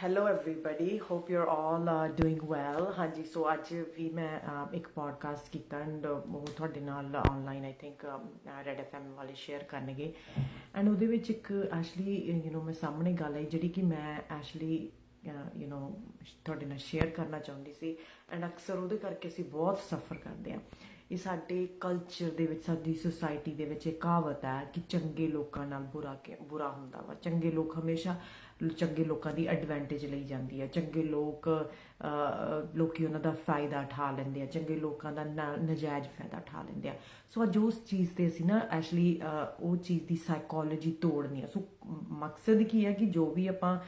hello everybody hope you are all doing well ਹਾਂਜੀ so ਅੱਜ ਵੀ ਮੈਂ ਅਹ, ਇੱਕ ਪੋਡਕਾਸਟ ਕੀਤਾ ਐਂਡ ਉਹ ਤੁਹਾਡੇ ਨਾਲ online I think red FM ਵਾਲੇ ਸ਼ੇਅਰ ਕਰਨਗੇ ਐਂਡ ਉਹਦੇ ਵਿੱਚ ਇੱਕ ਐਕਚੁਅਲੀ ਯੂ نو ਮੈਂ ਸਾਹਮਣੇ ਗੱਲ ਆਈ ਜਿਹੜੀ ਕਿ ਮੈਂ ਐਕਚੁਅਲੀ ਯੂ نو ਤੁਹਾਡੇ ਨਾਲ ਸ਼ੇਅਰ ਕਰਨਾ ਚਾਹੁੰਦੀ ਸੀ ਐਂਡ ਅਕਸਰ ਉਹਦੇ ਕਰਕੇ ਅਸੀਂ ਬਹੁਤ ਸਫਰ ਕਰਦੇ ਹਾਂ ਇਹ ਸਾਡੇ ਕਲਚਰ ਦੇ ਵਿੱਚ ਸਾਡੀ ਸੁਸਾਇਟੀ ਦੇ ਵਿੱਚ ਇਹ ਕਹਾਵਤ ਹੈ ਕਿ ਚੰਗੇ ਲੋਕਾਂ ਨਾਲ ਬੁਰਾ ਕਿ ਬੁਰਾ ਹੁੰਦਾ ਵਾ ਚੰਗੇ ਲੋਕ ਹਮੇਸ਼ਾ ਚੰਗੇ ਲੋਕਾਂ ਦੀ ਐਡਵਾਂਟੇਜ ਲਈ ਜਾਂਦੀ ਹੈ। ਚੰਗੇ ਲੋਕ ਅਹ, ਲੋਕੀ ਉਹਨਾਂ ਦਾ ਫਾਇਦਾ ਉਠਾ ਲੈਂਦੇ ਆ। ਚੰਗੇ ਲੋਕਾਂ ਦਾ ਨਜਾਇਜ਼ ਫਾਇਦਾ ਉਠਾ ਲੈਂਦੇ ਆ। ਸੋ ਅੱਜ ਉਸ ਚੀਜ਼ ਤੇ ਅਸੀਂ ਨਾ ਐਕਚੁਅਲੀ ਉਹ ਚੀਜ਼ ਦੀ ਸਾਈਕੋਲੋਜੀ ਤੋੜਨੀ ਆ। ਸੋ ਮਕਸਦ ਕੀ ਹੈ ਕਿ ਜੋ ਵੀ ਆਪਾਂ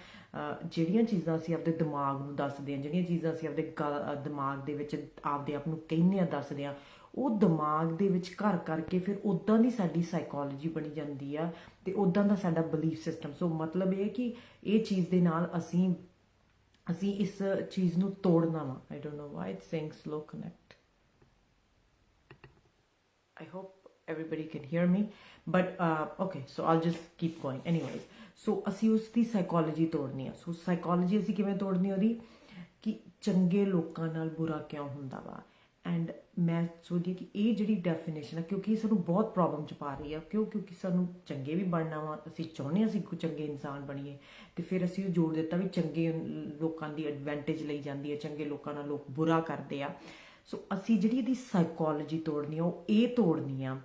ਜਿਹੜੀਆਂ ਚੀਜ਼ਾਂ ਅਸੀਂ ਆਪਦੇ ਦਿਮਾਗ ਨੂੰ ਦੱਸਦੇ ਆ ਜਿਹੜੀਆਂ ਚੀਜ਼ਾਂ ਅਸੀਂ ਆਪਦੇ ਗ- ਦਿਮਾਗ ਦੇ ਵਿੱਚ ਆਪਦੇ ਆਪ ਨੂੰ ਕਹਿੰਦੇ ਆ ਦੱਸਦੇ ਆ ਉਹ ਦਿਮਾਗ ਦੇ ਵਿੱਚ ਘਰ ਕਰਕੇ ਫਿਰ ਉਦਾਂ ਦੀ ਸਾਡੀ ਸਾਈਕੋਲੋਜੀ ਬਣੀ ਜਾਂਦੀ ਆ। ਤੇ ਉਦਾਂ ਦਾ ਸਾਡਾ ਬਲੀਫ ਸਿਸਟਮ ਸੋ ਮਤਲਬ ਇਹ ਹੈ ਕਿ ਇਹ ਚੀਜ਼ ਦੇ ਨਾਲ ਅਸੀਂ ਅਸੀਂ ਇਸ ਚੀਜ਼ ਨੂੰ ਤੋੜਨਾ ਵਾ। I don't know why it's saying slow connect I hope everybody can hear me. But uh, okay, so I'll just keep going. Anyways, so ਅਸੀਂ ਉਸ ਦੀ ਸਾਈਕੋਲੋਜੀ ਤੋੜਨੀ ਆ। ਸੋ ਸਾਈਕੋਲੋਜੀ ਅਸੀਂ ਕਿਵੇਂ ਤੋੜਨੀ ਉਹਦੀ? ਕਿ ਚੰਗੇ ਲੋਕਾਂ ਨਾਲ ਬੁਰਾ ਕਿਉਂ ਹੁੰਦਾ ਵਾ? ਐਂਡ ਮੈਂ ਸੋਚਦੀ ਹਾਂ ਕਿ ਇਹ ਜਿਹੜੀ ਡੈਫੀਨੇਸ਼ਨ ਹੈ ਕਿਉਂਕਿ ਇਹ ਸਾਨੂੰ ਬਹੁਤ ਪ੍ਰੋਬਲਮ ਚ ਪਾ ਰਹੀ ਆ। ਕਿਉਂ? ਕਿਉਂਕਿ ਸਾਨੂੰ ਚੰਗੇ ਵੀ ਬਣਨਾ ਵਾ, ਅਸੀਂ ਚਾਹੁੰਦੇ ਹਾਂ ਅਸੀਂ ਕੋਈ ਚੰਗੇ ਇਨਸਾਨ ਬਣੀਏ। ਤੇ ਫਿਰ ਅਸੀਂ ਉਹ ਜੋੜ ਦਿੱਤਾ ਵੀ ਚੰਗੇ ਲੋਕਾਂ ਦੀ ਐਡਵਾਂਟੇਜ ਲਈ ਜਾਂਦੀ ਹੈ ਚੰਗੇ ਲੋਕਾਂ ਨਾਲ ਲੋਕ ਬੁਰਾ ਕਰਦੇ ਆ। ਸੋ ਅਸੀਂ ਜਿਹੜੀ ਇਹਦੀ ਸਾਈਕੋਲੋਜੀ ਤੋੜਨੀ ਆ, ਉਹ ਇਹ ਤੋੜਨੀ ਆ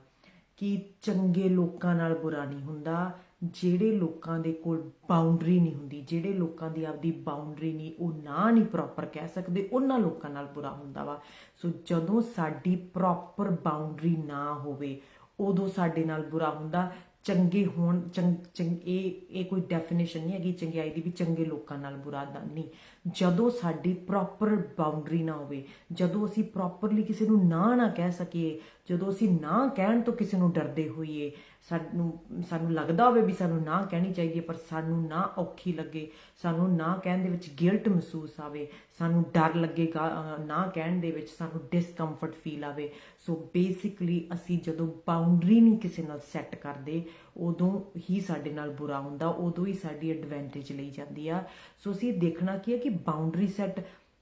ਕਿ ਚੰਗੇ ਲੋਕਾਂ ਨਾਲ ਬੁਰਾ ਨਹੀਂ ਹੁੰਦਾ ਜਿਹੜੇ ਲੋਕਾਂ ਦੇ ਕੋਲ ਬਾਉਂਡਰੀ ਨਹੀਂ ਹੁੰਦੀ, ਜਿਹੜੇ ਲੋਕਾਂ ਦੀ ਆਪਦੀ ਬਾਉਂਡਰੀ ਨਹੀਂ, ਉਹ ਨਾ ਨਹੀਂ ਪ੍ਰੋਪਰ ਕਹਿ ਸਕਦੇ, ਉਹਨਾਂ ਲੋਕਾਂ ਨਾਲ ਬੁਰਾ ਹੁੰਦਾ ਵਾ। ਸੋ ਜਦੋਂ ਸਾਡੀ ਪ੍ਰੋਪਰ ਬਾਉਂਡਰੀ ਨਾ ਹੋਵੇ, ਉਦੋਂ ਸਾਡੇ ਨਾਲ ਬੁਰਾ ਹੁੰਦਾ। ਚੰਗੇ ਹੋਣ, ਚੰਗ ਚੰਗ, ਇਹ ਕੋਈ ਡੈਫੀਨੇਸ਼ਨ ਨਹੀਂ ਹੈਗੀ ਚੰਗਿਆਈ ਦੀ ਵੀ ਚੰਗੇ ਲੋਕਾਂ ਨਾਲ ਬੁਰਾ ਦਾ, ਨਹੀਂ। ਜਦੋਂ ਸਾਡੀ ਪ੍ਰੋਪਰ ਬਾਉਂਡਰੀ ਨਾ ਹੋਵੇ, ਜਦੋਂ ਅਸੀਂ ਪ੍ਰੋਪਰਲੀ ਕਿਸੇ ਨੂੰ ਨਾ ਨਾ ਕਹਿ ਸਕੀਏ, ਜਦੋਂ ਅਸੀਂ ਨਾ ਕਹਿਣ ਤੋਂ ਕਿਸੇ ਨੂੰ ਡਰਦੇ ਹੋਈਏ ਸਾਨੂੰ ਸਾਨੂੰ ਲੱਗਦਾ ਹੋਵੇ ਵੀ ਸਾਨੂੰ ਨਾ ਕਹਿਣੀ ਚਾਹੀਦੀ ਪਰ ਸਾਨੂੰ ਨਾ ਔਖੀ ਲੱਗੇ। ਸਾਨੂੰ ਨਾ ਕਹਿਣ ਦੇ ਵਿੱਚ ਗਿਲਟ ਮਹਿਸੂਸ ਆਵੇ। ਸਾਨੂੰ ਡਰ ਲੱਗੇਗਾ ਅਹ, ਨਾ ਕਹਿਣ ਦੇ ਵਿੱਚ ਸਾਨੂੰ ਡਿਸਕੰਫਰਟ ਫੀਲ ਆਵੇ। ਸੋ ਬੇਸਿਕਲੀ ਅਸੀਂ ਜਦੋਂ ਬਾਉਂਡਰੀ ਨਹੀਂ ਕਿਸੇ ਨਾਲ ਸੈੱਟ ਕਰਦੇ ਉਦੋਂ ਹੀ ਸਾਡੇ ਨਾਲ ਬੁਰਾ ਹੁੰਦਾ ਉਦੋਂ ਹੀ ਸਾਡੀ ਐਡਵਾਂਟੇਜ ਲਈ ਜਾਂਦੀ ਆ। ਸੋ ਅਸੀਂ ਇਹ ਦੇਖਣਾ ਕੀ ਹੈ ਕਿ ਬਾਉਂਡਰੀ ਸੈੱਟ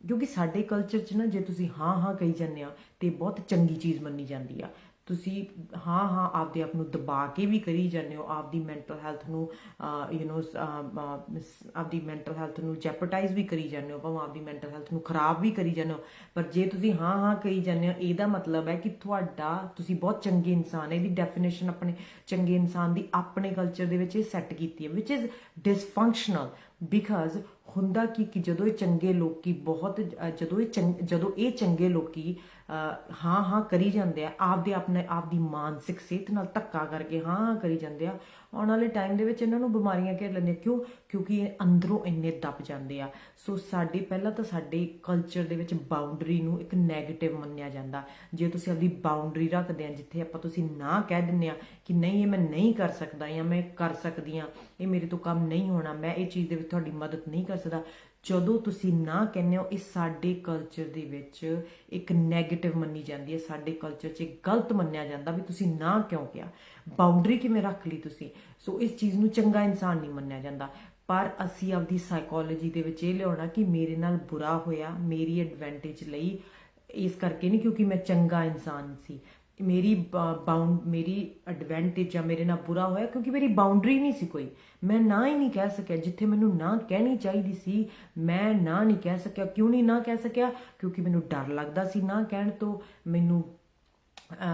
ਕਿਉਂਕਿ ਸਾਡੇ ਕਲਚਰ 'ਚ ਨਾ ਜੇ ਤੁਸੀਂ ਹਾਂ ਹਾਂ ਕਹੀ ਜਾਂਦੇ ਆ ਤੇ ਬਹੁਤ ਚੰਗੀ ਚੀਜ਼ ਮੰਨੀ ਜਾਂਦੀ ਆ। ਤੁਸੀਂ ਹਾਂ ਹਾਂ, ਆਪਦੇ ਆਪ ਨੂੰ ਦਬਾ ਕੇ ਵੀ ਕਰੀ ਜਾਂਦੇ ਹੋ, ਆਪਦੀ ਮੈਂਟਲ ਹੈਲਥ ਨੂੰ ਯੂ نو ਆਪਦੀ ਮੈਂਟਲ ਹੈਲਥ ਨੂੰ ਜੈਪਰਟਾਈਜ਼ ਵੀ ਕਰੀ ਜਾਂਦੇ ਹੋ, ਭਾਵੇਂ ਆਪਦੀ ਮੈਂਟਲ ਹੈਲਥ ਨੂੰ ਖਰਾਬ ਵੀ ਕਰੀ ਜਾਂਦੇ ਹੋ। ਪਰ ਜੇ ਤੁਸੀਂ ਹਾਂ ਹਾਂ ਕਹੀ ਜਾਂਦੇ ਹੋ, ਇਹਦਾ ਮਤਲਬ ਹੈ ਕਿ ਤੁਹਾਡਾ, ਤੁਸੀਂ ਬਹੁਤ ਚੰਗੇ ਇਨਸਾਨ ਹੈ, ਇਹਦੀ ਡੈਫੀਨੇਸ਼ਨ ਆਪਣੇ ਚੰਗੇ ਇਨਸਾਨ ਦੀ ਆਪਣੇ ਕਲਚਰ ਦੇ ਵਿੱਚ ਇਹ ਸੈੱਟ ਕੀਤੀ ਹੈ ਵਿਚ ਇਜ਼ ਡਿਸਫੰਕਸ਼ਨਲ ਬਿਕਾਜ਼ ਹੁੰਦਾ ਕੀ, ਕਿ ਜਦੋਂ ਇਹ ਚੰਗੇ ਲੋਕੀ ਬਹੁਤ ਜਦੋਂ ਇਹ ਚੰਗ- ਜਦੋਂ ਇਹ ਚੰਗੇ ਲੋਕੀ ਹਾਂ ਹਾਂ ਕਰੀ ਜਾਂਦੇ ਆ। ਆਪਦੇ ਆਪਣੇ ਆਪ ਦੀ ਮਾਨਸਿਕ ਸਿਹਤ ਨਾਲ ਧੱਕਾ ਕਰਕੇ ਹਾਂ ਕਰੀ ਜਾਂਦੇ ਆ। ਆਉਣ ਵਾਲੇ ਟਾਈਮ ਦੇ ਵਿੱਚ ਇਹਨਾਂ ਨੂੰ ਬਿਮਾਰੀਆਂ ਘੇਰ ਲੈਂਦੀਆਂ ਕਿਉਂ? ਕਿਉਂਕਿ ਇਹ ਅੰਦਰੋਂ ਇੰਨੇ ਦਬ ਜਾਂਦੇ ਆ। ਸੋ ਸਾਡੇ, ਪਹਿਲਾਂ ਤਾਂ ਸਾਡੇ ਕਲਚਰ ਦੇ ਵਿੱਚ ਬਾਉਂਡਰੀ ਨੂੰ ਇੱਕ 네ਗੇਟਿਵ ਮੰਨਿਆ ਜਾਂਦਾ। ਜੇ ਤੁਸੀਂ ਆਪਦੀ ਬਾਉਂਡਰੀ ਰੱਖਦੇ ਆ, ਜਿੱਥੇ ਆਪਾਂ ਤੁਸੀਂ ਨਾ ਕਹਿ ਦਿੰਦੇ ਆ ਕਿ ਨਹੀਂ, ਇਹ ਮੈਂ ਨਹੀਂ ਕਰ ਸਕਦਾ ਜਾਂ ਮੈਂ ਕਰ ਸਕਦੀ ਆ, ਇਹ ਮੇਰੇ ਤੋਂ ਕੰਮ ਨਹੀਂ ਹੋਣਾ, ਮੈਂ ਇਹ ਚੀਜ਼ ਦੇ ਵਿੱਚ ਤੁਹਾਡੀ ਮਦਦ ਨਹੀਂ ਕਰ ਸਕਦਾ ਜਦੋਂ ਤੁਸੀਂ ਨਾ ਕਹਿੰਦੇ ਹੋ, ਇਹ ਸਾਡੇ ਕਲਚਰ ਦੇ ਵਿੱਚ ਇੱਕ 네ਗੇਟਿਵ ਮੰਨੀ ਜਾਂਦੀ ਹੈ, ਸਾਡੇ ਕਲਚਰ 'ਚ ਇੱਕ ਗਲਤ ਮੰਨਿਆ ਜਾਂਦਾ ਵੀ ਤੁਸੀਂ ਨਾ ਕਿਉਂ ਕਿਹਾ? ਬਾਉਂਡਰੀ ਕਿਵੇਂ ਰੱਖ ਲਈ ਤੁਸੀਂ? ਸੋ ਇਸ ਚੀਜ਼ ਨੂੰ ਚੰਗਾ ਇਨਸਾਨ ਨਹੀਂ ਮੰਨਿਆ ਜਾਂਦਾ। ਪਰ ਅਸੀਂ ਆਪਦੀ ਸਾਈਕੋਲੋਜੀ ਦੇ ਵਿੱਚ ਇਹ ਲਿਆਉਣਾ ਕਿ ਮੇਰੇ ਨਾਲ ਬੁਰਾ ਹੋਇਆ, ਮੇਰੀ ਐਡਵਾਂਟੇਜ ਲਈ, ਇਸ ਕਰਕੇ ਨਹੀਂ ਕਿਉਂਕਿ ਮੈਂ ਚੰਗਾ ਇਨਸਾਨ ਸੀ। ਮੇਰੀ ਬਾਉਂਡ ਮੇਰੀ ਐਡਵਾਂਟੇਜ ਜਾਂ ਮੇਰੇ ਨਾਲ ਬੁਰਾ ਹੋਇਆ ਕਿਉਂਕਿ ਮੇਰੀ ਬਾਉਂਡਰੀ ਨਹੀਂ ਸੀ ਕੋਈ। ਮੈਂ ਨਾ ਹੀ ਨਹੀਂ ਕਹਿ ਸਕਿਆ ਜਿੱਥੇ ਮੈਨੂੰ ਨਾ ਕਹਿਣੀ ਚਾਹੀਦੀ ਸੀ। ਮੈਂ ਨਾ ਨਹੀਂ ਕਹਿ ਸਕਿਆ, ਕਿਉਂ ਨਹੀਂ ਨਾ ਕਹਿ ਸਕਿਆ? ਕਿਉਂਕਿ ਮੈਨੂੰ ਡਰ ਲੱਗਦਾ ਸੀ ਨਾ ਕਹਿਣ ਤੋਂ। ਮੈਨੂੰ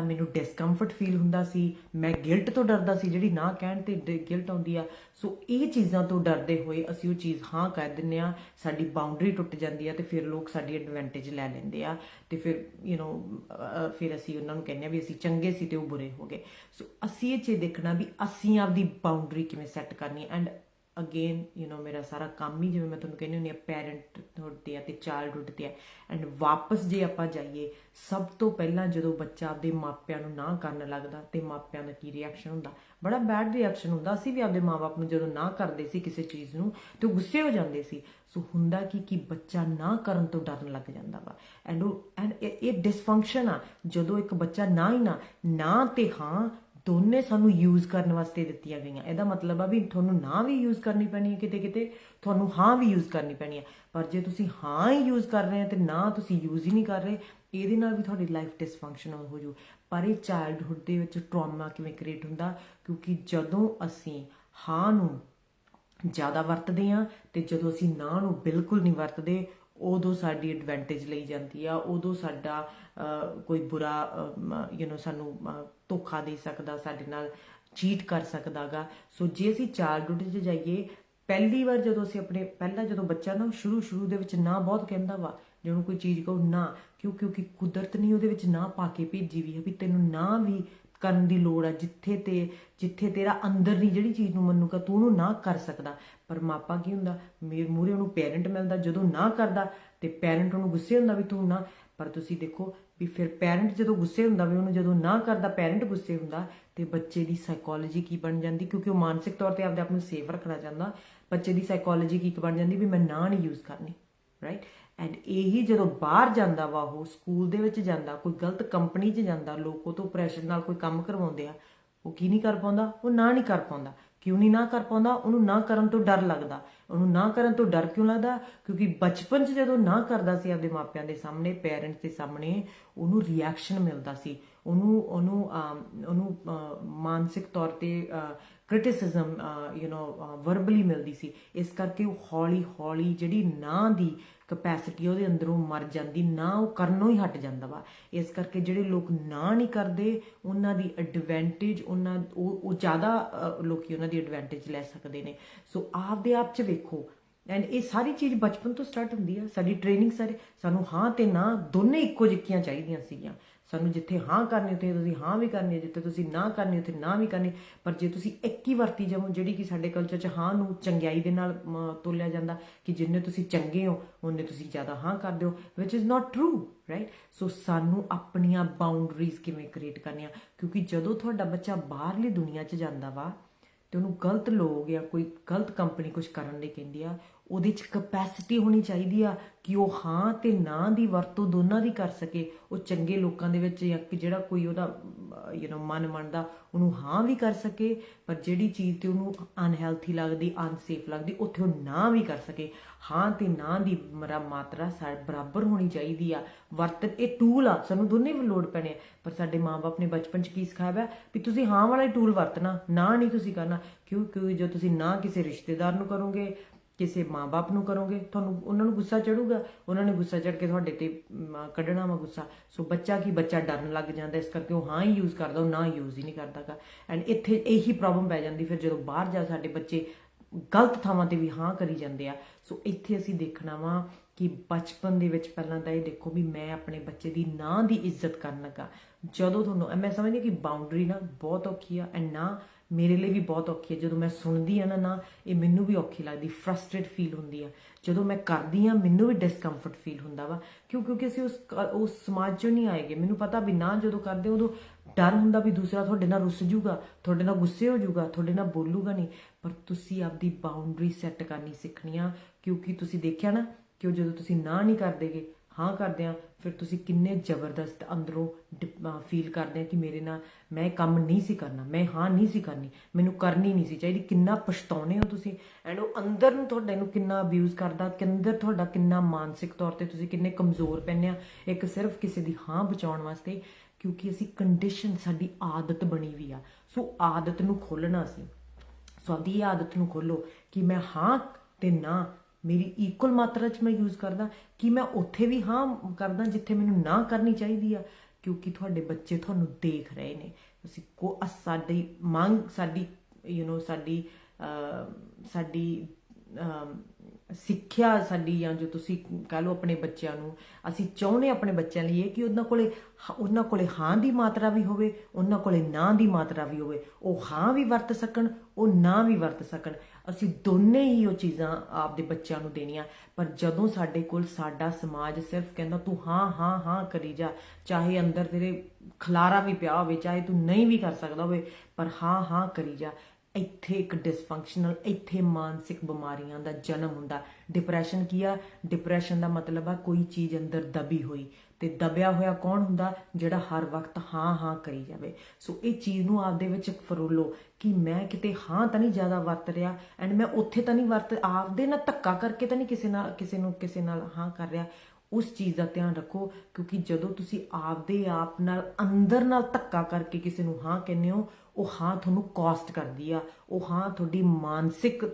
ਮੈਨੂੰ ਡਿਸਕੰਫਰਟ ਫੀਲ ਹੁੰਦਾ ਸੀ, ਮੈਂ ਗਿਲਟ ਤੋਂ ਡਰਦਾ ਸੀ, ਜਿਹੜੀ ਨਾ ਕਹਿਣ ਤੇ ਗਿਲਟ ਆਉਂਦੀ ਆ। ਸੋ ਇਹ ਚੀਜ਼ਾਂ ਤੋਂ ਡਰਦੇ ਹੋਏ ਅਸੀਂ ਉਹ ਚੀਜ਼ ਹਾਂ ਕਰ ਦਿੰਨੇ ਆ, ਸਾਡੀ ਬਾਉਂਡਰੀ ਟੁੱਟ ਜਾਂਦੀ ਆ ਤੇ ਫਿਰ ਲੋਕ ਸਾਡੀ ਐਡਵਾਂਟੇਜ ਲੈ ਲੈਂਦੇ ਆ ਤੇ ਫਿਰ ਯੂ نو ਫਿਰ ਅਸੀਂ ਉਹਨਾਂ ਨੂੰ ਕਹਿੰਦੇ ਆ ਵੀ ਅਸੀਂ ਚੰਗੇ ਸੀ ਤੇ ਉਹ ਬੁਰੇ ਹੋ ਗਏ। ਸੋ ਅਸੀਂ ਇਹ ਚੀਜ਼ ਦੇਖਣਾ ਵੀ ਅਸੀਂ ਆਪਦੀ ਬਾਉਂਡਰੀ ਕਿਵੇਂ ਸੈੱਟ ਕਰਨੀ ਐਂਡ ਅਗੇਨ ਯੂ نو ਮੇਰਾ ਸਾਰਾ ਕੰਮ ਹੀ ਜਿਵੇਂ ਮੈਂ ਤੁਹਾਨੂੰ ਕਹਿੰਦੀ ਹੁੰਦੀ ਆ ਪੈਰੈਂਟਹੁੱਡ ਤੇ ਆ ਤੇ ਚਾਈਲਡਹੁੱਡ ਤੇ ਆ। ਐਂਡ ਵਾਪਸ ਜੇ ਆਪਾਂ ਜਾਈਏ, ਸਭ ਤੋਂ ਪਹਿਲਾਂ ਜਦੋਂ ਬੱਚਾ ਆਪਦੇ ਮਾਪਿਆਂ ਨੂੰ ਨਾ ਕਰਨ ਲੱਗਦਾ ਤੇ ਮਾਪਿਆਂ ਦਾ ਕੀ ਰਿਐਕਸ਼ਨ ਹੁੰਦਾ? ਬੜਾ ਬੈਡ ਰਿਐਕਸ਼ਨ ਹੁੰਦਾ। ਅਸੀਂ ਵੀ ਆਪਦੇ ਮਾਪੇ ਨੂੰ ਜਦੋਂ ਨਾ ਕਰਦੇ ਸੀ ਕਿਸੇ ਚੀਜ਼ ਨੂੰ, ਤੇ ਉਹ ਗੁੱਸੇ ਹੋ ਜਾਂਦੇ ਸੀ। ਸੋ ਹੁੰਦਾ ਕੀ, ਕਿ ਬੱਚਾ ਨਾ ਕਰਨ ਤੋਂ ਡਰਨ ਲੱਗ ਜਾਂਦਾ ਵਾ। ਐਂਡ ਉਹ ਐਂਡ ਇਹ ਡਿਸਫੰਕਸ਼ਨ ਆ। ਜਦੋਂ ਇੱਕ ਬੱਚਾ ਨਾ ਹੀ ਨਾ ਨਾ ਤੇ ਹਾਂ ਦੋਨੇ ਸਾਨੂੰ ਯੂਜ਼ ਕਰਨ ਵਾਸਤੇ ਦਿੱਤੀਆਂ ਗਈਆਂ। ਇਹਦਾ ਮਤਲਬ ਆ ਵੀ ਤੁਹਾਨੂੰ ਨਾ ਵੀ ਯੂਜ਼ ਕਰਨੀ ਪੈਣੀ ਹੈ ਕਿਤੇ ਕਿਤੇ, ਤੁਹਾਨੂੰ ਹਾਂ ਵੀ ਯੂਜ਼ ਕਰਨੀ ਪੈਣੀ ਹੈ। ਪਰ ਜੇ ਤੁਸੀਂ ਹਾਂ ਹੀ ਯੂਜ਼ ਕਰ ਰਹੇ ਹੋ ਤੇ ਨਾ ਤੁਸੀਂ ਯੂਜ਼ ਹੀ ਨਹੀਂ ਕਰ ਰਹੇ, ਇਹਦੇ ਨਾਲ ਵੀ ਤੁਹਾਡੀ ਲਾਈਫ ਡਿਸਫੰਕਸ਼ਨਲ ਹੋ ਜੂ। ਪਰ ਇਹ ਚਾਈਲਡਹੁੱਡ ਦੇ ਵਿੱਚ ਟਰਾਮਾ ਕਿਵੇਂ ਕ੍ਰੀਏਟ ਹੁੰਦਾ? ਕਿਉਂਕਿ ਜਦੋਂ ਅਸੀਂ ਹਾਂ ਨੂੰ ਜ਼ਿਆਦਾ ਵਰਤਦੇ ਆ ਤੇ ਜਦੋਂ ਅਸੀਂ ਨਾ ਨੂੰ ਬਿਲਕੁਲ ਨਹੀਂ ਵਰਤਦੇ ਉਦੋਂ ਸਾਡੀ ਐਡਵਾਂਟੇਜ ਲਈ ਜਾਂਦੀ ਆ, ਉਦੋਂ ਸਾਡਾ ਕੋਈ ਬੁਰਾ ਯੂ نو ਸਾਨੂੰ ਧੋਖਾ ਦੇ ਸਕਦਾ, ਸਾਡੇ ਨਾਲ ਚੀਟ ਕਰ ਸਕਦਾਗਾ। ਸੋ ਜੇ ਅਸੀਂ ਚਾਈਲਡਹੁੱਡ 'ਚ ਜਾਈਏ, ਪਹਿਲੀ ਵਾਰ ਜਦੋਂ ਅਸੀਂ ਆਪਣੇ, ਪਹਿਲਾਂ ਜਦੋਂ ਬੱਚਾ ਨਾ ਸ਼ੁਰੂ ਸ਼ੁਰੂ ਦੇ ਵਿੱਚ ਨਾ ਬਹੁਤ ਕਹਿੰਦਾ ਵਾ, ਜੇ ਉਹਨੂੰ ਕੋਈ ਚੀਜ਼ ਕਹੋ ਨਾ, ਕਿਉਂ, ਕਿਉਂਕਿ ਕੁਦਰਤ ਨੇ ਉਹਦੇ ਵਿੱਚ ਨਾ ਪਾ ਕੇ ਭੇਜੀ ਵੀ ਹੈ ਵੀ ਤੈਨੂੰ ਨਾ ਵੀ ਕਰਨ ਦੀ ਲੋੜ ਹੈ ਜਿੱਥੇ ਤੇ, ਜਿੱਥੇ ਤੇਰਾ ਅੰਦਰ ਦੀ ਜਿਹੜੀ ਚੀਜ਼ ਨੂੰ ਮੰਨੂਗਾ, ਤੂੰ ਉਹਨੂੰ ਨਾ ਕਰ ਸਕਦਾ। ਪਰ ਮਾਪਾ ਕੀ ਹੁੰਦਾ? ਮੇਰੇ ਮੂਹਰੇ ਉਹਨੂੰ ਪੇਰੈਂਟ ਮਿਲਦਾ, ਜਦੋਂ ਨਾ ਕਰਦਾ, ਤੇ ਪੇਰੈਂਟ ਉਹਨੂੰ ਗੁੱਸੇ ਹੁੰਦਾ ਵੀ ਤੂੰ ਨਾ, ਪਰ ਤੁਸੀਂ ਦੇਖੋ ਵੀ ਫਿਰ ਪੇਰੈਂਟ ਜਦੋਂ ਗੁੱਸੇ ਹੁੰਦਾ ਵੀ ਉਹਨੂੰ ਜਦੋਂ ਨਾ ਕਰਦਾ ਪੇਰੈਂਟ ਗੁੱਸੇ ਹੁੰਦਾ, ਤੇ ਬੱਚੇ ਦੀ ਸਾਈਕੋਲੋਜੀ ਕੀ ਬਣ ਜਾਂਦੀ? ਕਿਉਂਕਿ ਉਹ ਮਾਨਸਿਕ ਤੌਰ ਤੇ ਆਪਦੇ ਆਪ ਨੂੰ ਸੇਫ ਰੱਖਣਾ ਚਾਹੁੰਦਾ। ਬੱਚੇ ਦੀ ਸਾਈਕੋਲੋਜੀ ਕੀ ਬਣ ਜਾਂਦੀ ਵੀ ਮੈਂ ਨਾ ਨਹੀਂ ਯੂਜ਼ ਕਰਨੀ ਰਾਈਟ ਐਂਡ ਇਹੀ ਜਦੋਂ ਬਾਹਰ ਜਾਂਦਾ ਵਾ ਉਹ ਸਕੂਲ ਦੇ ਵਿੱਚ ਜਾਂਦਾ, ਕੋਈ ਗਲਤ ਕੰਪਨੀ 'ਚ ਜਾਂਦਾ, ਲੋਕ ਉਹ ਤੋਂ ਪ੍ਰੈਸ਼ਰ ਨਾਲ ਕੋਈ ਕੰਮ ਕਰਵਾਉਂਦੇ ਆ, ਉਹ ਕੀ ਨਹੀਂ ਕਰ ਪਾਉਂਦਾ? ਉਹ ਨਾ ਨਹੀਂ ਕਰ ਪਾਉਂਦਾ। ਕਿਉਂ ਨਹੀਂ ਨਾ ਕਰ ਪਾਉਂਦਾ? ਉਹਨੂੰ ਨਾ ਕਰਨ ਤੋਂ ਡਰ ਲੱਗਦਾ। ਉਹਨੂੰ ਨਾ ਕਰਨ ਤੋਂ ਡਰ ਕਿਉਂ ਲੱਗਦਾ? ਕਿਉਂਕਿ ਬਚਪਨ 'ਚ ਜਦੋਂ ਨਾ ਕਰਦਾ ਸੀ ਆਪਦੇ ਮਾਪਿਆਂ ਦੇ ਸਾਹਮਣੇ ਪੇਰੈਂਟਸ ਦੇ ਸਾਹਮਣੇ, ਉਹਨੂੰ ਰਿਐਕਸ਼ਨ ਮਿਲਦਾ ਸੀ। ਉਹਨੂੰ ਉਹਨੂੰ ਉਹਨੂੰ ਮਾਨਸਿਕ ਤੌਰ ਤੇ ਕ੍ਰਿਟਿਸਿਜ਼ਮ ਯੂ نو ਵਰਬਲੀ ਮਿਲਦੀ ਸੀ। ਇਸ ਕਰਕੇ ਉਹ ਹੌਲੀ ਹੌਲੀ ਜਿਹੜੀ ਨਾ ਦੀ ਕਪੈਸਿਟੀ ਉਹਦੇ ਅੰਦਰੋਂ ਮਰ ਜਾਂਦੀ। ਨਾ ਉਹ ਕਰਨੋਂ ਹੀ ਹਟ ਜਾਂਦਾ ਵਾ। ਇਸ ਕਰਕੇ ਜਿਹੜੇ ਲੋਕ ਨਾ ਨਹੀਂ ਕਰਦੇ ਉਹਨਾਂ ਦੀ ਐਡਵਾਂਟੇਜ ਉਹਨਾਂ ਉਹ ਉਹ ਜ਼ਿਆਦਾ ਅ, ਲੋਕੀ ਉਹਨਾਂ ਦੀ ਐਡਵਾਂਟੇਜ ਲੈ ਸਕਦੇ ਨੇ। ਸੋ ਆਪਦੇ ਆਪ 'ਚ ਵੇਖੋ। ਐਂਡ ਇਹ ਸਾਰੀ ਚੀਜ਼ ਬਚਪਨ ਤੋਂ ਸਟਾਰਟ ਹੁੰਦੀ ਆ। ਸਾਡੀ ਟ੍ਰੇਨਿੰਗ ਸਾਰੇ ਸਾਨੂੰ ਹਾਂ ਤੇ ਨਾ ਦੋਨੇ ਇੱਕੋ ਜਿਹੀਆਂ ਚਾਹੀਦੀਆਂ ਸੀਗੀਆਂ। ਸਾਨੂੰ ਜਿੱਥੇ ਹਾਂ ਕਰਨੀ, ਉੱਥੇ ਤੁਸੀਂ ਹਾਂ ਵੀ ਕਰਨੀ ਹੈ, ਜਿੱਥੇ ਤੁਸੀਂ ਨਾ ਕਰਨੀ, ਉੱਥੇ ਨਾ ਵੀ ਕਰਨੀ। ਪਰ ਜੇ ਤੁਸੀਂ ਇੱਕ ਹੀ ਵਰਤੀ ਜਾਵੋ ਜਿਹੜੀ ਕਿ ਸਾਡੇ ਕਲਚਰ 'ਚ ਹਾਂ ਨੂੰ ਚੰਗਿਆਈ ਦੇ ਨਾਲ ਤੋਲਿਆ ਜਾਂਦਾ, ਕਿ ਜਿੰਨੇ ਤੁਸੀਂ ਚੰਗੇ ਹੋ ਉਹਨੇ ਤੁਸੀਂ ਜ਼ਿਆਦਾ ਹਾਂ ਕਰਦੇ ਹੋ which is not true right so ਸਾਨੂੰ ਆਪਣੀਆਂ ਬਾਉਂਡਰੀਜ਼ ਕਿਵੇਂ ਕ੍ਰੀਏਟ ਕਰਨੀਆਂ? ਕਿਉਂਕਿ ਜਦੋਂ ਤੁਹਾਡਾ ਬੱਚਾ ਬਾਹਰਲੀ ਦੁਨੀਆ 'ਚ ਜਾਂਦਾ ਵਾ, ਤੇ ਉਹਨੂੰ ਗਲਤ ਲੋਕ ਜਾਂ ਕੋਈ ਗਲਤ ਕੰਪਨੀ ਕੁਝ ਕਰਨ ਲਈ ਕਹਿੰਦੀ ਆ ਉਹਦੇ 'ਚ ਕਪੈਸਿਟੀ ਹੋਣੀ ਚਾਹੀਦੀ ਆ ਕਿ ਉਹ ਹਾਂ ਤੇ ਨਾ ਦੀ ਵਰਤੋਂ ਦੋਨਾਂ ਦੀ ਕਰ ਸਕੇ। ਉਹ ਚੰਗੇ ਲੋਕਾਂ ਦੇ ਵਿੱਚ ਜਾਂ ਕਿ ਜਿਹੜਾ ਕੋਈ ਉਹਦਾ ਯੂ نو ਮਨ ਮੰਨਦਾ, ਉਹਨੂੰ ਹਾਂ ਵੀ ਕਰ ਸਕੇ, ਪਰ ਜਿਹੜੀ ਚੀਜ਼ ਤੇ ਉਹਨੂੰ ਅਨਹੈਲਥੀ ਲੱਗਦੀ ਅਨਸੇਫ ਲੱਗਦੀ, ਉੱਥੇ ਉਹ ਨਾ ਵੀ ਕਰ ਸਕੇ। ਹਾਂ ਤੇ ਨਾ ਦੀ ਮਰਾ ਮਾਤਰਾ ਸਾ, ਬਰਾਬਰ ਹੋਣੀ ਚਾਹੀਦੀ ਆ। ਵਰਤ, ਇਹ ਟੂਲ ਆ, ਸਾਨੂੰ ਦੋਨੇ ਵੀ ਲੋੜ ਪੈਣੇ ਆ। ਪਰ ਸਾਡੇ ਮਾਪੇ ਨੇ ਬਚਪਨ ਚ ਕੀ ਸਿਖਾਇਆ ਵਾ? ਵੀ ਤੁਸੀਂ ਹਾਂ ਵਾਲਾ ਟੂਲ ਵਰਤਣਾ, ਨਾ ਨਹੀਂ ਤੁਸੀਂ ਕਰਨਾ। ਕਿਉਂ ਕਿਉਂਕਿ ਜੋ ਤੁਸੀਂ ਨਾ ਕਿਸੇ ਰਿਸ਼ਤੇਦਾਰ ਨੂੰ ਕਰੋਗੇ ਕਿਸੇ ਮਾਪੇ ਨੂੰ ਕਰੋਗੇ? ਤੁਹਾਨੂੰ ਉਹਨਾਂ ਨੂੰ ਗੁੱਸਾ ਚੜੂਗਾ? ਉਹਨਾਂ ਨੇ ਗੁੱਸਾ ਚੜ ਕੇ ਤੁਹਾਡੇ ਤੇ ਕੱਢਣਾ ਵਾ ਗੁੱਸਾ। ਸੋ ਬੱਚਾ ਕੀ ਬੱਚਾ ਡਰਨ ਲੱਗ ਜਾਂਦਾ, ਇਸ ਕਰਕੇ ਉਹ ਹਾਂ ਹੀ ਯੂਜ਼ ਕਰਦਾ, ਉਹ ਨਾ ਯੂਜ਼ ਹੀ ਨਹੀਂ ਕਰਦਾਗਾ। ਐਂਡ ਇੱਥੇ ਇਹੀ ਪ੍ਰੋਬਲਮ ਪੈ ਜਾਂਦੀ, ਫਿਰ ਜਦੋਂ ਬਾਹਰ ਜਾ ਸਾਡੇ ਬੱਚੇ ਗਲਤ ਥਾਵਾਂ ਤੇ ਵੀ ਹਾਂ ਕਰੀ ਜਾਂਦੇ ਆ। ਸੋ ਇੱਥੇ ਅਸੀਂ ਦੇਖਣਾ ਵਾ ਕਿ ਬਚਪਨ ਦੇ ਵਿੱਚ ਪਹਿਲਾਂ ਤਾਂ ਇਹ ਦੇਖੋ ਵੀ ਮੈਂ ਆਪਣੇ ਬੱਚੇ ਦੀ ਨਾਂ ਦੀ ਇੱਜ਼ਤ ਕਰਨ ਲੱਗਾ। ਜਦੋਂ ਤੁਹਾਨੂੰ, ਮੈਂ ਸਮਝਦੀ ਕਿ ਬਾਉਂਡਰੀ ਨਾ ਬਹੁਤ ਔਖੀ ਆ ਐਂਡ ਨਾ ਮੇਰੇ ਲਈ ਵੀ ਬਹੁਤ ਔਖੀ ਹੈ। ਜਦੋਂ ਮੈਂ ਸੁਣਦੀ ਆ ਨਾ ਨਾ, ਇਹ ਮੈਨੂੰ ਵੀ ਔਖੀ ਲੱਗਦੀ ਫਰਸਟ੍ਰੇਟ ਫੀਲ ਹੁੰਦੀ ਆ। ਜਦੋਂ ਮੈਂ ਕਰਦੀ ਆ ਮੈਨੂੰ ਵੀ ਡਿਸਕੰਫਰਟ ਫੀਲ ਹੁੰਦਾ ਵਾ। ਕਿਉਂ, ਕਿਉਂਕਿ ਅਸੀਂ ਉਸ ਉਸ ਸਮਾਜ ਚੋਂ ਨਹੀਂ ਆਏਗੇ। ਮੈਨੂੰ ਪਤਾ ਵੀ ਨਾ ਜਦੋਂ ਕਰਦੇ ਉਦੋਂ ਡਰ ਹੁੰਦਾ ਵੀ ਦੂਸਰਾ ਤੁਹਾਡੇ ਨਾਲ ਰੁੱਸ ਜੂਗਾ, ਤੁਹਾਡੇ ਨਾਲ ਗੁੱਸੇ ਹੋ ਜੂਗਾ, ਤੁਹਾਡੇ ਨਾਲ ਬੋਲੂਗਾ ਨਹੀਂ। ਪਰ ਤੁਸੀਂ ਆਪਦੀ ਬਾਉਂਡਰੀ ਸੈੱਟ ਕਰਨੀ ਸਿੱਖਣੀ ਆ, ਕਿਉਂਕਿ ਤੁਸੀਂ ਦੇਖਿਆ ਨਾ ਕਿ ਜਦੋਂ ਤੁਸੀਂ ਨਾ ਨਹੀਂ ਕਰਦੇਗੇ ਹਾਂ ਕਰਦੇ ਆ ਫਿਰ ਤੁਸੀਂ ਕਿੰਨੇ ਜ਼ਬਰਦਸਤ ਅੰਦਰੋਂ ਫੀਲ ਕਰਦੇ ਆ ਕਿ ਮੇਰੇ ਨਾਲ ਮੈਂ ਇਹ ਕੰਮ ਨਹੀਂ ਸੀ ਕਰਨਾ, ਮੈਂ ਹਾਂ ਨਹੀਂ ਸੀ ਕਰਨੀ, ਮੈਨੂੰ ਕਰਨੀ ਨਹੀਂ ਸੀ ਚਾਹੀਦੀ, ਕਿੰਨਾ ਪਛਤਾਉਨੇ ਹੋ ਤੁਸੀਂ ਐਂਡ ਉਹ ਅੰਦਰ ਨੂੰ ਤੁਹਾਡੇ ਨੂੰ ਕਿੰਨਾ ਅਬਿਊਜ਼ ਕਰਦਾ, ਕਿ ਅੰਦਰ ਤੁਹਾਡਾ ਕਿੰਨਾ ਮਾਨਸਿਕ ਤੌਰ ਤੇ ਤੁਸੀਂ ਕਿੰਨੇ ਕਮਜ਼ੋਰ ਪੈਂਦੇ ਆ ਇੱਕ ਸਿਰਫ ਕਿਸੇ ਦੀ ਹਾਂ ਬਚਾਉਣ ਵਾਸਤੇ, ਕਿਉਂਕਿ ਅਸੀਂ ਕੰਡੀਸ਼ਨ ਸਾਡੀ ਆਦਤ ਬਣੀ ਵੀ ਆ। ਸੋ ਆਦਤ ਨੂੰ ਖੋਲਣਾ ਸੀ ਸੋ ਆਪਦੀ ਇਹ ਆਦਤ ਨੂੰ ਖੋਲੋ ਕਿ ਮੈਂ ਹਾਂ ਤੇ ਨਾ ਮੇਰੀ ਇਕੁਅਲ ਮਾਤਰਾ 'ਚ ਮੈਂ ਯੂਜ਼ ਕਰਦਾ ਕਿ ਮੈਂ ਉੱਥੇ ਵੀ ਹਾਂ ਕਰਦਾ ਜਿੱਥੇ ਮੈਨੂੰ ਨਾ ਕਰਨੀ ਚਾਹੀਦੀ ਆ? ਕਿਉਂਕਿ ਤੁਹਾਡੇ ਬੱਚੇ ਤੁਹਾਨੂੰ ਦੇਖ ਰਹੇ ਨੇ। ਤੁਸੀਂ ਕੋ ਸਾਡੀ ਮੰਗ ਸਾਡੀ ਯੂ نو ਸਾਡੀ ਅਹ, ਸਾਡੀ ਸਿੱਖਿਆ ਸਾਡੀ ਜਾਂ ਜੋ ਤੁਸੀਂ ਕਹ ਲਓ ਆਪਣੇ ਬੱਚਿਆਂ ਨੂੰ, ਅਸੀਂ ਚਾਹੁੰਦੇ ਆਪਣੇ ਬੱਚਿਆਂ ਲਈ ਇਹ ਕਿ ਉਹਨਾਂ ਕੋਲੇ ਉਹਨਾਂ ਕੋਲੇ ਹਾਂ ਦੀ ਮਾਤਰਾ ਵੀ ਹੋਵੇ, ਉਹਨਾਂ ਕੋਲੇ ਨਾ ਦੀ ਮਾਤਰਾ ਵੀ ਹੋਵੇ। ਉਹ ਹਾਂ ਵੀ ਵਰਤ ਸਕਣ, ਉਹ ਨਾ ਵੀ ਵਰਤ ਸਕਣ। ਅਸੀਂ ਦੋਨੇ ਹੀ ਉਹ ਚੀਜ਼ਾਂ ਆਪਦੇ ਬੱਚਿਆਂ ਨੂੰ ਦੇਣੀਆਂ। ਪਰ ਜਦੋਂ ਸਾਡੇ ਕੋਲ ਸਾਡਾ ਸਮਾਜ ਸਿਰਫ ਕਹਿੰਦਾ ਤੂੰ ਹਾਂ ਹਾਂ ਹਾਂ ਕਰੀ ਜਾ, ਚਾਹੇ ਅੰਦਰ ਤੇਰੇ ਖਲਾਰਾ ਵੀ ਪਿਆ ਹੋਵੇ, ਚਾਹੇ ਤੂੰ ਨਹੀਂ ਵੀ ਕਰ ਸਕਦਾ ਹੋਵੇ, ਪਰ ਹਾਂ ਹਾਂ ਕਰੀ ਜਾ ਇੱਥੇ ਇੱਕ ਡਿਸਫੰਕਸ਼ਨਲ ਇੱਥੇ ਮਾਨਸਿਕ ਬਿਮਾਰੀਆਂ ਦਾ ਜਨਮ ਹੁੰਦਾ। ਡਿਪਰੈਸ਼ਨ ਕੀ ਆ? ਡਿਪਰੈਸ਼ਨ ਦਾ ਮਤਲਬ ਆ ਕੋਈ ਚੀਜ਼ ਅੰਦਰ ਦਬੀ ਹੋਈ। ਤੇ ਦਬਿਆ ਹੋਇਆ ਕੌਣ ਹੁੰਦਾ? ਜਿਹੜਾ ਹਰ ਵਕਤ ਹਾਂ ਹਾਂ ਕਰੀ ਜਾਵੇ। ਸੋ ਇਹ ਚੀਜ਼ ਨੂੰ ਆਪਦੇ ਵਿੱਚ ਫਰੋਲੋ ਕਿ ਮੈਂ ਕਿਤੇ ਹਾਂ ਤਾਂ ਨਹੀਂ ਜ਼ਿਆਦਾ ਵਰਤ ਰਿਹਾ ਐਂਡ ਮੈਂ ਉੱਥੇ ਤਾਂ ਨਹੀਂ ਵਰਤ, ਆਪਦੇ ਨਾਲ ਧੱਕਾ ਕਰਕੇ ਤਾਂ ਨਹੀਂ ਕਿਸੇ ਨਾਲ, ਕਿਸੇ ਨੂੰ, ਕਿਸੇ ਨਾਲ ਹਾਂ ਕਰ ਰਿਹਾ। ਉਸ ਚੀਜ਼ ਦਾ ਧਿਆਨ ਰੱਖੋ ਕਿਉਂਕਿ ਜਦੋਂ ਤੁਸੀਂ ਆਪਦੇ ਆਪ ਨਾਲ, ਅੰਦਰ ਨਾਲ ਧੱਕਾ ਕਰਕੇ ਕਿਸੇ ਨੂੰ ਹਾਂ ਕਹਿੰਦੇ ਹੋ ਉਹ ਹਾਂ ਤੁਹਾਨੂੰ ਕਾਸਟ ਕਰਦੀ ਆ, ਉਹ ਹਾਂ ਤੁਹਾਡੀ ਮਾਨਸਿਕ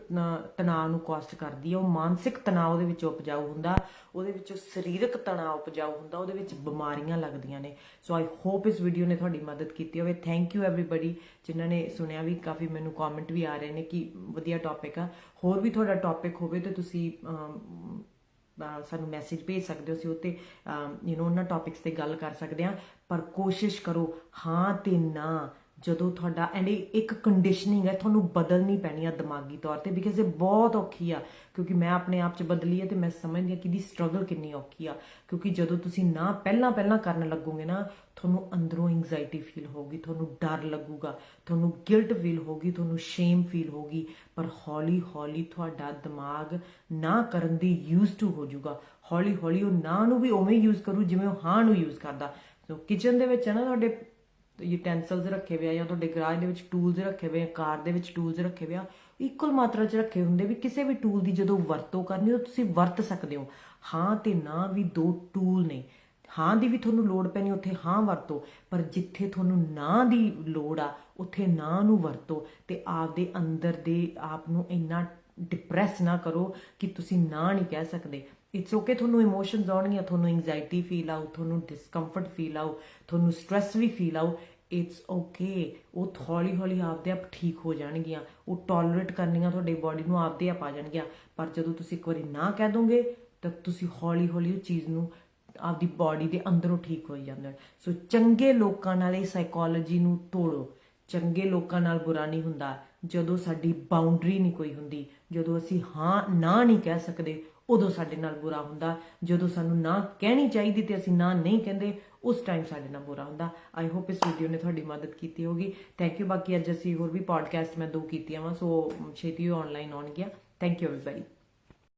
ਤਣਾਅ ਨੂੰ ਕਾਸਟ ਕਰਦੀ ਆ, ਉਹ ਮਾਨਸਿਕ ਤਣਾਅ ਉਹਦੇ ਵਿੱਚ ਉਪਜਾਊ ਹੁੰਦਾ, ਉਹਦੇ ਵਿੱਚ ਸਰੀਰਕ ਤਣਾਅ ਉਪਜਾਊ ਹੁੰਦਾ, ਉਹਦੇ ਵਿੱਚ ਬਿਮਾਰੀਆਂ ਲੱਗਦੀਆਂ ਨੇ। ਸੋ ਆਈ ਹੋਪ ਇਸ ਵੀਡੀਓ ਨੇ ਤੁਹਾਡੀ ਮਦਦ ਕੀਤੀ ਹੋਵੇ। ਥੈਂਕ ਯੂ ਐਵਰੀਬਡੀ ਜਿਨ੍ਹਾਂ ਨੇ ਸੁਣਿਆ ਵੀ, ਕਾਫੀ ਮੈਨੂੰ ਕਮੈਂਟ ਵੀ ਆ ਰਹੇ ਨੇ ਕਿ ਵਧੀਆ ਟੌਪਿਕ ਆ। ਹੋਰ ਵੀ ਤੁਹਾਡਾ ਟੌਪਿਕ ਹੋਵੇ ਤਾਂ ਤੁਸੀਂ ਸਾਨੂੰ ਮੈਸੇਜ ਭੇਜ ਸਕਦੇ ਹੋ। ਅਸੀਂ ਉੱਤੇ ਯੂ نو ਉਹਨਾਂ ਟੌਪਿਕਸ ਤੇ ਗੱਲ ਕਰ ਸਕਦੇ ਹਾਂ। ਪਰ ਕੋਸ਼ਿਸ਼ ਕਰੋ, ਹਾਂ ਤੇ ਨਾ ਜਦੋਂ ਤੁਹਾਡਾ ਐਂਡ ਇੱਕ ਕੰਡੀਸ਼ਨਿੰਗ ਹੈ, ਤੁਹਾਨੂੰ ਬਦਲਣੀ ਪੈਣੀ ਆ ਦਿਮਾਗੀ ਤੌਰ ਤੇ ਬਿਕਾਜ਼ ਇਹ ਬਹੁਤ ਔਖੀ ਆ, ਕਿਉਂਕਿ ਮੈਂ ਆਪਣੇ ਆਪ 'ਚ ਬਦਲੀ ਹੈ ਤੇ ਮੈਂ ਸਮਝਦੀ ਹਾਂ ਕਿ ਦੀ ਸਟਰਗਲ ਕਿੰਨੀ ਔਖੀ ਆ, ਕਿਉਂਕਿ ਜਦੋਂ ਤੁਸੀਂ ਨਾ ਪਹਿਲਾਂ ਪਹਿਲਾਂ ਕਰਨ ਲੱਗੋਗੇ ਨਾ, ਤੁਹਾਨੂੰ ਅੰਦਰੋਂ ਐਂਗਜ਼ਾਇਟੀ ਫੀਲ ਹੋਊਗੀ, ਤੁਹਾਨੂੰ ਡਰ ਲੱਗੂਗਾ, ਤੁਹਾਨੂੰ ਗਿਲਟ ਫੀਲ ਹੋਊਗੀ, ਤੁਹਾਨੂੰ ਸ਼ੇਮ ਫੀਲ ਹੋਊਗੀ, ਪਰ ਹੌਲੀ ਹੌਲੀ ਤੁਹਾਡਾ ਦਿਮਾਗ ਨਾ ਕਰਨ ਦੀ ਯੂਜ਼ ਟੂ ਹੋ ਜਾਊਗਾ, ਹੌਲੀ ਹੌਲੀ ਉਹ ਨਾ ਨੂੰ ਵੀ ਉਵੇਂ ਯੂਜ਼ ਕਰੂ ਜਿਵੇਂ ਉਹ ਹਾਂ ਨੂੰ ਯੂਜ਼ ਕਰਦਾ। ਸੋ ਕਿਚਨ ਦੇ ਵਿੱਚ ਹੈ ਨਾ ਤੁਹਾਡੇ ਯੂਟੈਂਸਲਸ ਰੱਖੇ ਹੋਏ ਆ ਜਾਂ ਤੁਹਾਡੇ ਗਰਾਜ ਦੇ ਵਿੱਚ ਟੂਲਸ ਰੱਖੇ ਹੋਏ ਆ ਕਾਰ ਦੇ ਵਿੱਚ ਟੂਲਸ ਰੱਖੇ ਹੋਏ ਆ ਇਕੁਅਲ ਮਾਤਰਾ 'ਚ ਰੱਖੇ ਹੁੰਦੇ ਵੀ ਕਿਸੇ ਵੀ ਟੂਲ ਦੀ ਜਦੋਂ ਵਰਤੋਂ ਕਰਨੀ ਤਾਂ ਤੁਸੀਂ ਵਰਤ ਸਕਦੇ ਹੋ। ਹਾਂ ਤੇ ਨਾ ਵੀ ਦੋ ਟੂਲ ਨੇ। ਹਾਂ ਦੀ ਵੀ ਤੁਹਾਨੂੰ ਲੋੜ ਪੈਣੀ, ਉੱਥੇ ਹਾਂ ਵਰਤੋ, ਪਰ ਜਿੱਥੇ ਤੁਹਾਨੂੰ ਨਾ ਦੀ ਲੋੜ ਆ, ਉੱਥੇ ਨਾ ਨੂੰ ਵਰਤੋ ਤੇ ਆਪਦੇ ਅੰਦਰ ਦੇ ਆਪ ਨੂੰ ਇੰਨਾ ਡਿਪਰੈਸ ਨਾ ਕਰੋ ਕਿ ਤੁਸੀਂ ਨਾ ਨਹੀਂ ਕਹਿ ਸਕਦੇ। ਇਟਸ ਓਕੇ ਤੁਹਾਨੂੰ ਇਮੋਸ਼ਨਸ ਆਉਣਗੀਆਂ, ਤੁਹਾਨੂੰ ਐਂਗਜ਼ਾਇਟੀ ਫੀਲ ਆਉ ਤੁਹਾਨੂੰ ਡਿਸਕੰਫਰਟ ਫੀਲ ਆਉ ਤੁਹਾਨੂੰ ਸਟ्रेस ਵੀ ਫੀਲ ਆਉ ਇਟਸ ਓਕੇ ਉਹ ਹੌਲੀ ਹੌਲੀ ਆਪਦੇ ਆਪ ਠੀਕ ਹੋ ਜਾਣਗੀਆਂ। ਉਹ ਟੋਲਰੇਟ ਕਰਨੀਆਂ ਤੁਹਾਡੀ ਬਾਡੀ ਨੂੰ, ਆਪਦੇ ਆਪ ਆ ਜਾਣਗੀਆਂ। ਪਰ ਜਦੋਂ ਤੁਸੀਂ ਇੱਕ ਵਾਰੀ ਨਾ ਕਹਿ ਦੋਗੇ, ਤਾਂ ਤੁਸੀਂ ਹੌਲੀ ਹੌਲੀ ਉਹ ਚੀਜ਼ ਨੂੰ ਆਪਦੀ ਬਾਡੀ ਦੇ ਅੰਦਰੋਂ ਠੀਕ ਹੋਈ ਜਾਂਦੇ। ਸੋ ਚੰਗੇ ਲੋਕਾਂ ਨਾਲ ਇਹ ਸਾਈਕੋਲੋਜੀ ਨੂੰ ਤੋੜੋ। ਚੰਗੇ ਲੋਕਾਂ ਨਾਲ ਬੁਰਾ ਨਹੀਂ ਹੁੰਦਾ। ਜਦੋਂ ਸਾਡੀ ਬਾਉਂਡਰੀ ਨਹੀਂ ਕੋਈ ਹੁੰਦੀ, ਜਦੋਂ ਅਸੀਂ ਹਾਂ, ਨਾ ਨਹੀਂ ਕਹਿ ਸਕਦੇ, ਉਦੋਂ ਸਾਡੇ ਨਾਲ ਬੁਰਾ ਹੁੰਦਾ। ਜਦੋਂ ਸਾਨੂੰ ਨਾ ਕਹਿਣੀ ਚਾਹੀਦੀ ਤੇ ਅਸੀਂ ਨਾ ਨਹੀਂ ਕਹਿੰਦੇ, ਉਸ ਟਾਈਮ ਸਾਡੇ ਨਾਲ ਬੁਰਾ ਹੁੰਦਾ। ਆਈ ਹੋਪ ਇਸ ਵੀਡੀਓ ਨੇ ਤੁਹਾਡੀ ਮਦਦ ਕੀਤੀ ਹੋਗੀ। ਥੈਂਕ ਯੂ ਬਾਕੀ ਅੱਜ ਅਸੀਂ ਹੋਰ ਵੀ ਪੋਡਕਾਸਟ ਮੈਂ ਦੋ ਕੀਤੀਆਂ ਵਾ ਸੋ ਛੇਤੀ ਆਨਲਾਈਨ ਆਉਣਗੀਆਂ। Thank you everybody